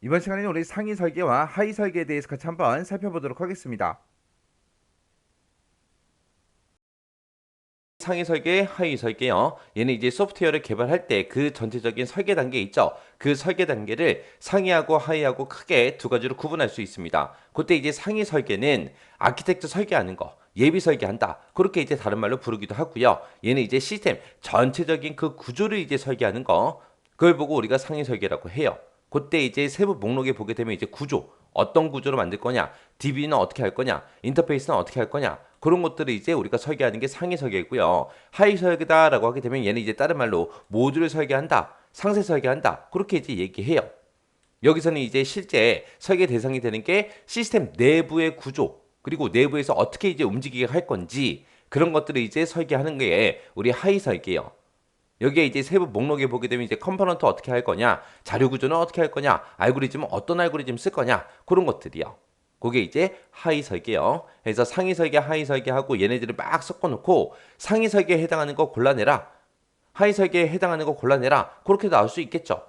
이번 시간에는 우리 상위 설계와 하위 설계에 대해서 같이 한번 살펴보도록 하겠습니다. 상위 설계, 하위 설계요. 얘는 이제 소프트웨어를 개발할 때 그 전체적인 설계 단계 있죠. 그 설계 단계를 상위하고 하위하고 크게 두 가지로 구분할 수 있습니다. 그때 이제 상위 설계는 아키텍트 설계하는 거, 예비 설계한다. 그렇게 이제 다른 말로 부르기도 하고요. 얘는 이제 시스템 전체적인 그 구조를 이제 설계하는 거. 그걸 보고 우리가 상위 설계라고 해요. 그때 이제 세부 목록에 보게 되면 이제 구조, 어떤 구조로 만들 거냐, DB는 어떻게 할 거냐, 인터페이스는 어떻게 할 거냐, 그런 것들을 이제 우리가 설계하는 게 상위 설계고요. 하위 설계다라고 하게 되면 얘는 이제 다른 말로 모듈을 설계한다, 상세 설계한다, 그렇게 이제 얘기해요. 여기서는 이제 실제 설계 대상이 되는 게 시스템 내부의 구조, 그리고 내부에서 어떻게 이제 움직이게 할 건지 그런 것들을 이제 설계하는 게 우리 하위 설계예요. 여기에 이제 세부 목록에 보게 되면 이제 컴포넌트 어떻게 할 거냐, 자료 구조는 어떻게 할 거냐, 알고리즘은 어떤 알고리즘 쓸 거냐, 그런 것들이요. 그게 이제 하위 설계요. 그래서 상위 설계, 하위 설계하고 얘네들을 막 섞어 놓고 상위 설계에 해당하는 거 골라내라. 하위 설계에 해당하는 거 골라내라. 그렇게 나올 수 있겠죠.